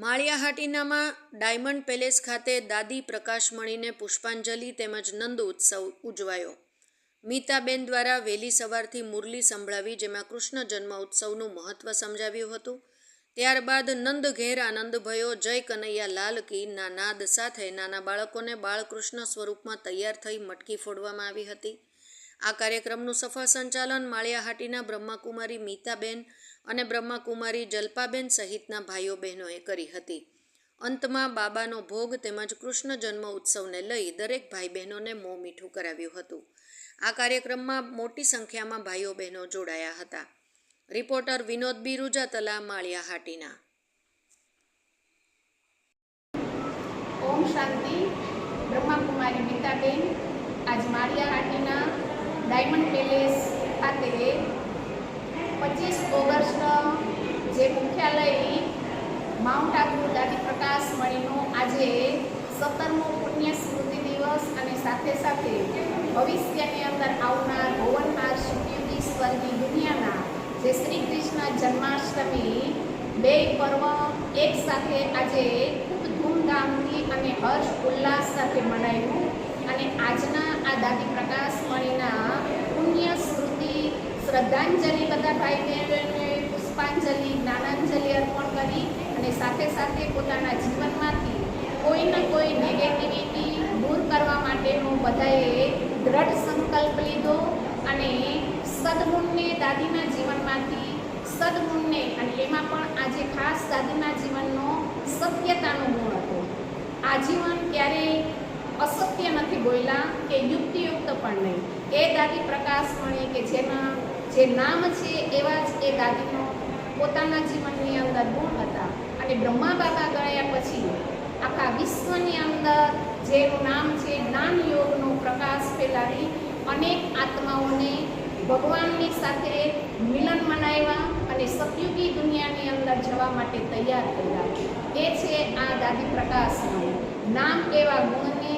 માળિયાહાટીનામાં diamond palace ખાતે દાદી પ્રકાશમણીને પુષ્પાંજલિ તેમજ નંદ ઉત્સવ ઉજવાયો. મીતાબેન દ્વારા વહેલી સવારથી મુરલી સંભળાવી જેમાં કૃષ્ણ જન્મ ઉત્સવનું મહત્વ સમજાવ્યું હતું. ત્યારબાદ નંદ ઘેર આનંદ ભયો, જય કનૈયા લાલ કી ના નાદ સાથે નાના બાળકોને બાળકૃષ્ણ સ્વરૂપમાં તૈયાર થઈ મટકી ફોડવામાં આવી હતી. આ કાર્યક્રમનું સફળ સંચાલન માળિયાહાટીના બ્રહ્માકુમારી મીતાબેન અને બ્રહ્માકુમારી જલ્પાબેન સહિતના ભાઈઓ બહેનોએ કરી હતી. અંતમાં બાબાનો ભોગ તેમજ કૃષ્ણ જન્મ ઉત્સવને લઈ દરેક ભાઈ બહેનોને મોં મીઠું કરાવ્યું હતું. આ કાર્યક્રમમાં મોટી સંખ્યામાં ભાઈઓ બહેનો જોડાયા હતા. રિપોર્ટર વિનોદ બિરુજા, તલા માળિયાહાટીના. ઓમ શાંતિ. બ્રહ્માકુમારી ગીતાબેન આજ માળિયાહાટીના ડાયમંડ પેલેસ ખાતે પચીસ ઓગસ્ટ જે મુખ્યાલય માઉન્ટ આબુ દાદી પ્રકાશ મણીનો આજે સત્તરમો પુણ્ય સ્મૃતિ દિવસ અને સાથે સાથે ભવિષ્યની અંદર આવનાર ભુવનહાર સુખયુગી સ્વર્ગી દુનિયાના જે શ્રી કૃષ્ણ જન્માષ્ટમી બે પર્વ એક સાથે આજે ખૂબ ધૂમધામથી અને હર્ષ ઉલ્લાસ સાથે મનાવ્યું અને આજના આ દાદી પ્રકાશ સ્મૃતિ શ્રદ્ધાંજલિ બધા ભાઈ બહેનોને પુષ્પાંજલિ, જ્ઞાનાંજલિ અર્પણ કરી અને સાથે સાથે પોતાના જીવનમાંથી કોઈ ને કોઈ નેગેટિવિટી દૂર કરવા માટેનો બધાએ દ્રઢ સંકલ્પ લીધો અને સદગુણને દાદીના જીવનમાંથી, સદગુણને અને એમાં પણ આજે ખાસ દાદીના જીવનનો સત્યતાનો ગુણ હતો. આજીવન ક્યારેય અસત્ય નથી બોલ્યા કે યુક્તિયુક્ત પણ નહીં. એ દાદી પ્રકાશ પ્રકાશમણી કે જેના જે નામ છે એવા જ એ દાદીનો પોતાના જીવનની અંદર ગુણ હતા. અને બ્રહ્મા બાબા ગયા પછી આખા વિશ્વની અંદર જેનું નામ છે જ્ઞાન યોગનો પ્રકાશ ફેલાવી અનેક આત્માઓને ભગવાનની સાથે મિલન મનાવ્યા અને સતયુગી દુનિયાની અંદર જવા માટે તૈયાર કર્યા. એ છે આ દાદી પ્રકાશનું. નામ એવા ગુણને